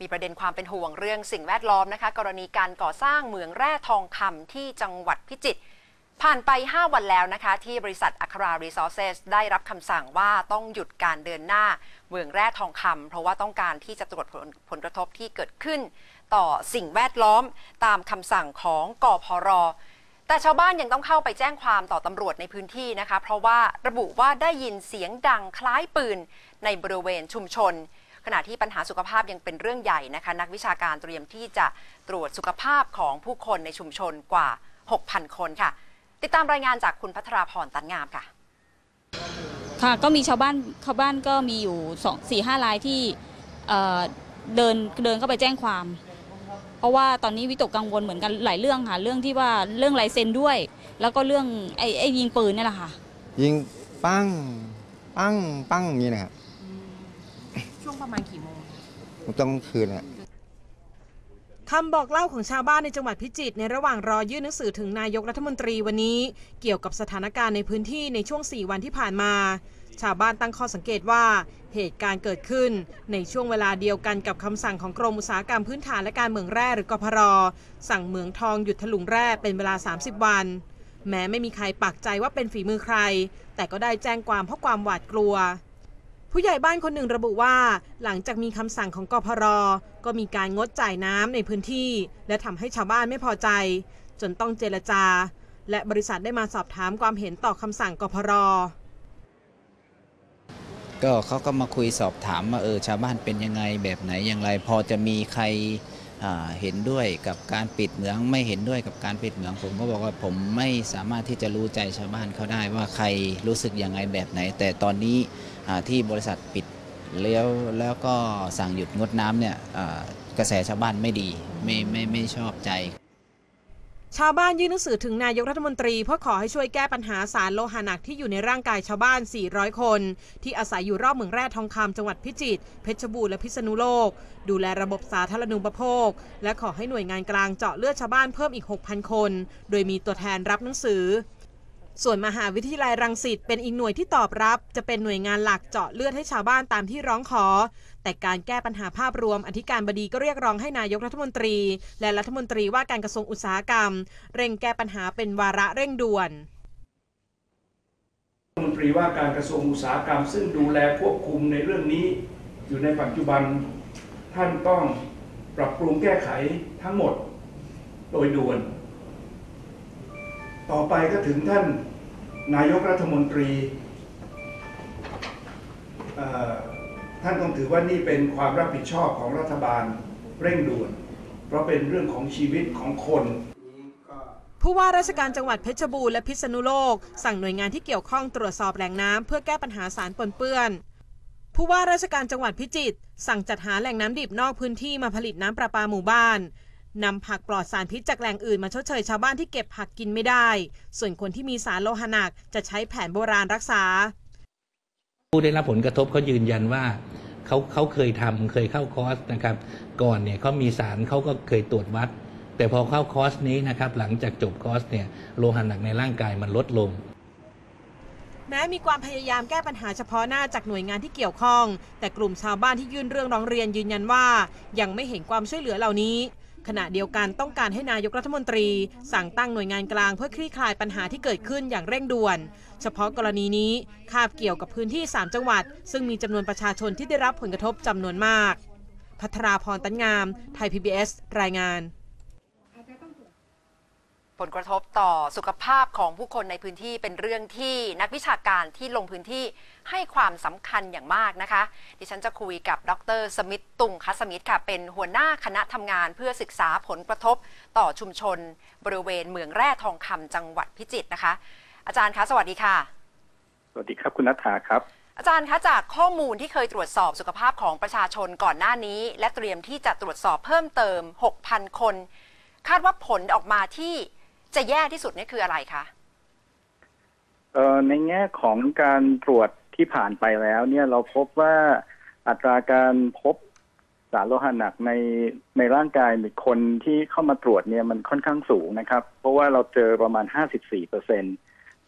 มีประเด็นความเป็นห่วงเรื่องสิ่งแวดล้อมนะคะ กรณีการก่อสร้างเหมืองแร่ทองคำที่จังหวัดพิจิตรผ่านไป 5 วันแล้วนะคะ ที่บริษัทอัครารีซอสเซสได้รับคำสั่งว่าต้องหยุดการเดินหน้าเหมืองแร่ทองคำเพราะว่าต้องการที่จะตรวจผลผลกระทบที่เกิดขึ้น ต่อสิ่งแวดล้อมตามคำสั่งของกอพรแต่ชาวบ้านยังต้องเข้าไปแจ้งความต่อตำรวจในพื้นที่นะคะ เพราะว่าระบุว่าได้ยินเสียงดังคล้ายปืนในบริเวณชุมชน ขณะที่ปัญหาสุขภาพยังเป็นเรื่องใหญ่นะคะ นักวิชาการเตรียมที่จะตรวจสุขภาพของผู้คนในชุมชนกว่า 6,000 คนค่ะ ติดตามรายงานจากคุณพัทราพรตันงามค่ะ ค่ะก็มีชาวบ้านชาวบ้านก็มีอยู่สองสี่ห้ารายที่เอ่อเดินเดินเข้าไปแจ้งความ เพราะว่าตอนนี้วิตกกังวลเหมือนกันหลายเรื่องค่ะเรื่องที่ว่าเรื่องลายเซ็นด้วย แล้วก็เรื่องไอ้ไอ้ยิงปืนนี่แหละค่ะ ยิงปั้งปั้งปั้งอย่างนี้นะครับ ช่วงประมาณกี่โมง ต้องคืนนะคำบอกเล่าของชาวบ้านในจังหวัดพิจิตรในระหว่างรอยื่นหนังสือถึงนายกรัฐมนตรีวันนี้เกี่ยวกับสถานการณ์ในพื้นที่ในช่วง 4 วันที่ผ่านมา ชาวบ้านตั้งข้อสังเกตว่าเหตุการณ์เกิดขึ้นในช่วงเวลาเดียวกันกับคำสั่งของกรมอุตสาหกรรมพื้นฐานและการเมืองแร่หรือกพรสั่งเหมืองทองหยุดถลุงแร่เป็นเวลา 30 วัน แม้ไม่มีใครปักใจว่าเป็นฝีมือใคร แต่ก็ได้แจ้งความเพราะความหวาดกลัว ผู้ใหญ่บ้านคนหนึ่งระบุว่า หลังจากมีคำสั่งของกพรก็มีการงดจ่ายน้ำในพื้นที่ และทำให้ชาวบ้านไม่พอใจ จนต้องเจรจา และบริษัทได้มาสอบถามความเห็นต่อคำสั่งกพรก็เขาก็มาคุยสอบถามว่าเออชาวบ้านเป็นยังไงแบบไหนอย่างไร พอจะมีใคร เห็นด้วยกับการปิดเหมือง ไม่เห็นด้วยกับการปิดเหมือง ผมก็บอกว่าผมไม่สามารถที่จะรู้ใจชาวบ้านเขาได้ว่าใครรู้สึกยังไงแบบไหน แต่ตอนนี้ที่บริษัทปิดแล้วแล้วก็สั่งหยุดงดน้ำเนี่ยกระแสชาวบ้านไม่ดีไม่ไม่ไม่ชอบใจ ชาวบ้านยื่นหนังสือถึงนายกรัฐมนตรีเพื่อขอให้ช่วยแก้ปัญหาสารโลหะหนักที่อยู่ในร่างกายชาวบ้าน 400 คน ที่อาศัยอยู่รอบเมืองแร่ทองคำจังหวัดพิจิตร เพชรบูรณ์และพิษณุโลก ดูแลระบบสาธารณูปโภค และขอให้หน่วยงานกลางเจาะเลือดชาวบ้านเพิ่มอีก 6,000 คน โดยมีตัวแทนรับหนังสือ ส่วนมหาวิทยาลัยรังสิตเป็นอีกหน่วยที่ตอบรับ จะเป็นหน่วยงานหลักเจาะเลือดให้ชาวบ้านตามที่ร้องขอ แต่การแก้ปัญหาภาพรวม อธิการบดีก็เรียกร้องให้นายกรัฐมนตรี และรัฐมนตรีว่าการกระทรวงอุตสาหกรรม เร่งแก้ปัญหาเป็นวาระเร่งด่วนรัฐมนตรีว่าการกระทรวงอุตสาหกรรม ซึ่งดูแลควบคุมในเรื่องนี้ อยู่ในปัจจุบันท่านต้องปรับปรุงแก้ไขทั้งหมด โดยด่วน ต่อไปก็ถึงท่านนายกรัฐมนตรี ท่านต้องถือว่านี่เป็นความรับผิดชอบของรัฐบาลเร่งด่วน เพราะเป็นเรื่องของชีวิตของคนผู้ว่าราชการจังหวัดเพชรบูรณ์และพิษณุโลก สั่งหน่วยงานที่เกี่ยวข้องตรวจสอบแหล่งน้ำเพื่อแก้ปัญหาสารปนเปื้อน ผู้ว่าราชการจังหวัดพิจิตรสั่งจัดหาแหล่งน้ำดิบนอกพื้นที่มาผลิตน้ำประปาหมู่บ้าน นำผักปลอดสารพิษจากแหล่งอื่นมาชดเชยชาวบ้านที่เก็บผักกินไม่ได้ ส่วนคนที่มีสารโลหะหนักจะใช้แผนโบราณรักษา ผู้ได้รับผลกระทบเขายืนยันว่าเขาเขาเคยทำเคยเข้าคอร์สนะครับ ก่อนเนี่ยเขามีสารเขาก็เคยตรวจวัด แต่พอเข้าคอร์สนี้นะครับหลังจากจบคอร์สเนี่ยโลหะหนักในร่างกายมันลดลงแม้มีความพยายามแก้ปัญหาเฉพาะหน้าจากหน่วยงานที่เกี่ยวข้อง แต่กลุ่มชาวบ้านที่ยื่นเรื่องร้องเรียนยืนยันว่า ยังไม่เห็นความช่วยเหลือเหล่านี้ ขณะเดียวกันต้องการให้นายกรัฐมนตรี สั่งตั้งหน่วยงานกลางเพื่อคลี่คลายปัญหาที่เกิดขึ้นอย่างเร่งด่วน เฉพาะกรณีนี้คาบเกี่ยวกับพื้นที่ 3 จังหวัด ซึ่งมีจำนวนประชาชนที่ได้รับผลกระทบจำนวนมาก พัทราพรตันงาม ไทย PBS รายงาน ผลกระทบต่อสุขภาพของผู้คนในพื้นที่เป็นเรื่องที่นักวิชาการที่ลงพื้นที่ให้ความสำคัญอย่างมากนะคะ ดิฉันจะคุยกับดรสมิธตุงคัสมิธค่ะ เป็นหัวหน้าคณะทำงานเพื่อศึกษาผลกระทบต่อชุมชน บริเวณเหมืองแร่ทองคำจังหวัดพิจิตรนะคะ อาจารย์คะสวัสดีค่ะ สวัสดีครับคุณนัทธาครับอาจารย์คะจากข้อมูลที่เคยตรวจสอบสุขภาพของประชาชนก่อนหน้านี้ และเตรียมที่จะตรวจสอบเพิ่มเติม 6,000 คน คาดว่าผลออกมาที่ จะแย่ที่สุดนี่คืออะไรคะเอ่อในแง่ของการตรวจที่ผ่านไปแล้ว เนี่ยเราพบว่าอัตราการพบสารโลหะหนักในในร่างกายคนที่เข้ามาตรวจเนี่ยมันค่อนข้างสูงนะครับ เพราะว่าเราเจอประมาณ 54เปอร์เซ็น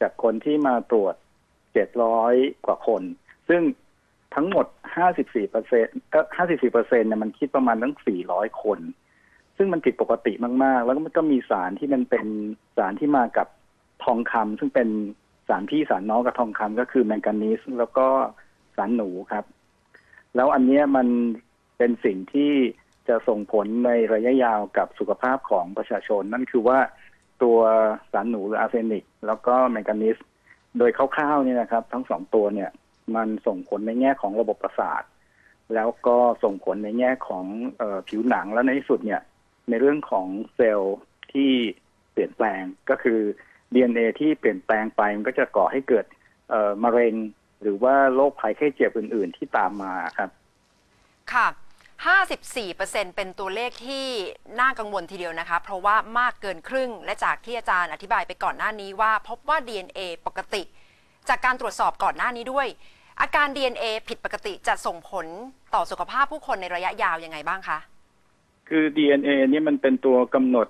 จากคนที่มาตรวจ 700 กว่าคน ซึ่งทั้งหมด 54เปอร์เซ็นต์54เปอร์เซ็นต์เนี่ยมันคิดประมาณตั้ง 400 คน ซึ่งมันผิดปกติมาก ๆ แล้วมันก็มีสารที่มันเป็นสารที่มากับทองคำซึ่งเป็นสารพี่สารน้องกับทองคำก็คือแมงกานีสแล้วก็สารหนูครับ แล้วอันเนี้ยมันเป็นสิ่งที่จะส่งผลในระยะยาวกับสุขภาพของประชาชน นั่นคือว่าตัวสารหนูหรืออาร์เซนิก แล้วก็แมงกานีสโดยคร่าวๆเนี่ยนะครับ ทั้งสองตัวเนี่ยมันส่งผลในแง่ของระบบประสาท แล้วก็ส่งผลในแง่ของออผิวหนังแล้วในที่สุดเนี่ย ในเรื่องของเซลล์ที่เปลี่ยนแปลงก็คือ DNA ที่เปลี่ยนแปลงไปมันก็จะก่อให้เกิดเอ่อมะเร็ง หรือว่าโรคภัยไข้เจ็บอื่น ๆ ที่ตามมาครับ ค่ะ 54%เป็นตัวเลขที่น่ากังวลทีเดียวนะคะ เพราะว่ามากเกินครึ่ง และจากที่อาจารย์อธิบายไปก่อนหน้านี้ว่าพบว่า DNA ปกติ จากการตรวจสอบก่อนหน้านี้ด้วย อาการ DNA ผิดปกติจะส่งผลต่อสุขภาพผู้คนในระยะยาวยังไงบ้างคะ คือ DNA เนี่ยมันเป็นตัวกำหนด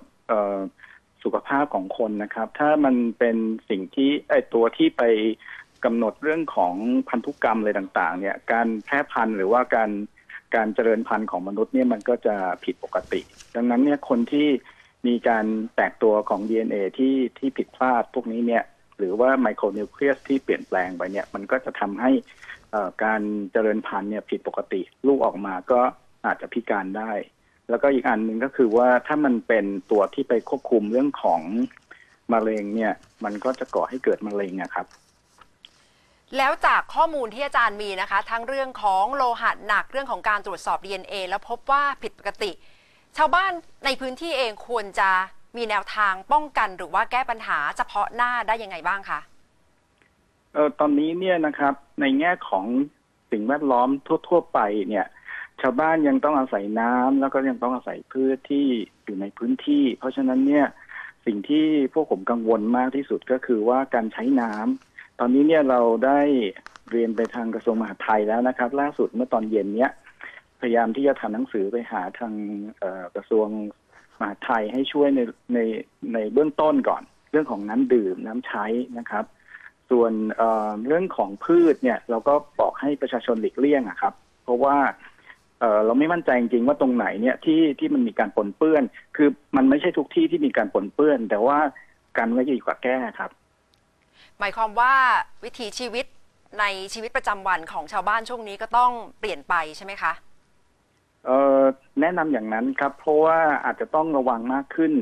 สุขภาพของคนนะครับ ถ้ามันเป็นสิ่งที่ไอตัวที่ไปกำหนดเรื่องของพันธุกรรมอะไรต่าง ๆ เนี่ย การแพร่พันธุ์หรือว่าการการเจริญพันธุ์ของมนุษย์เนี่ยมันก็จะผิดปกติ ดังนั้นเนี่ยคนที่มีการแตกตัวของ DNA ที่ที่ผิดพลาดพวกนี้เนี่ย หรือว่าไมโครนิวเคลียสที่เปลี่ยนแปลงไปเนี่ย มันก็จะทำให้การเจริญพันธุ์เนี่ยผิดปกติ ลูกออกมาก็อาจจะพิการได้ แล้วก็อีกอันหนึ่งก็คือว่าถ้ามันเป็นตัวที่ไปควบคุมเรื่องของมะเร็งเนี่ย มันก็จะก่อให้เกิดมะเร็งอะครับ แล้วจากข้อมูลที่อาจารย์มีนะคะ ทั้งเรื่องของโลหะหนักเรื่องของการตรวจสอบ DNA แล้วพบว่าผิดปกติ ชาวบ้านในพื้นที่เองควรจะมีแนวทางป้องกันหรือว่าแก้ปัญหาเฉพาะหน้าได้ยังไงบ้างคะเออตอนนี้เนี่ยนะครับ ในแง่ของสิ่งแวดล้อมทั่ว ๆ ไปเนี่ย ชาวบ้านยังต้องอาศัยน้ำแล้วก็ยังต้องอาศัยพืชที่อยู่ในพื้นที่ เพราะฉะนั้นเนี่ยสิ่งที่พวกผมกังวลมากที่สุดก็คือว่าการใช้น้ำตอนนี้เนี่ยเราได้เรียนไปทางกระทรวงมหาดไทยแล้วนะครับ ล่าสุดเมื่อตอนเย็นเนี้ยพยายามที่จะทำหนังสือไปหาทางกระทรวงมหาดไทยให้ช่วยในในในเบื้องต้นก่อน เรื่องของน้ำดื่มน้ำใช้นะครับ ส่วนเเรื่องของพืชเนี่ย เราก็บอกให้ประชาชนหลีกเลี่ยงอะครับ เพราะว่า เอ่อเราไม่มั่นใจจริงๆว่าตรงไหนเนี่ยที่ที่มันมีการปนเปื้อน คือมันไม่ใช่ทุกที่ที่มีการปนเปื้อน แต่ว่าการไว้ดีกว่าแก้ครับ หมายความว่าวิถีชีวิตในชีวิตประจำวันของชาวบ้านช่วงนี้ก็ต้องเปลี่ยนไปใช่ไหมคะเอ่อแนะนำอย่างนั้นครับ เพราะว่าอาจจะต้องระวังมากขึ้น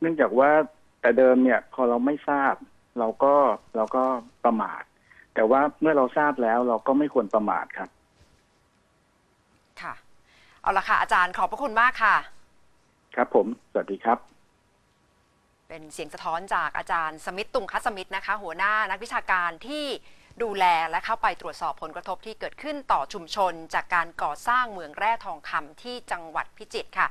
เนื่องจากว่าแต่เดิมเนี่ยพอเราไม่ทราบ เราก็เราก็ประมาท แต่ว่าเมื่อเราทราบแล้วเราก็ไม่ควรประมาทครับค่ะ เอาละค่ะอาจารย์ขอบพระคุณมากค่ะ ครับผม สวัสดีครับ เป็นเสียงสะท้อนจากอาจารย์สมิทตุงคัสมิทนะคะ หัวหน้านักวิชาการที่ดูแลและเข้าไปตรวจสอบผลกระทบที่เกิดขึ้นต่อชุมชน จากการก่อสร้างเมืองแร่ทองคำที่จังหวัดพิจิตรค่ะ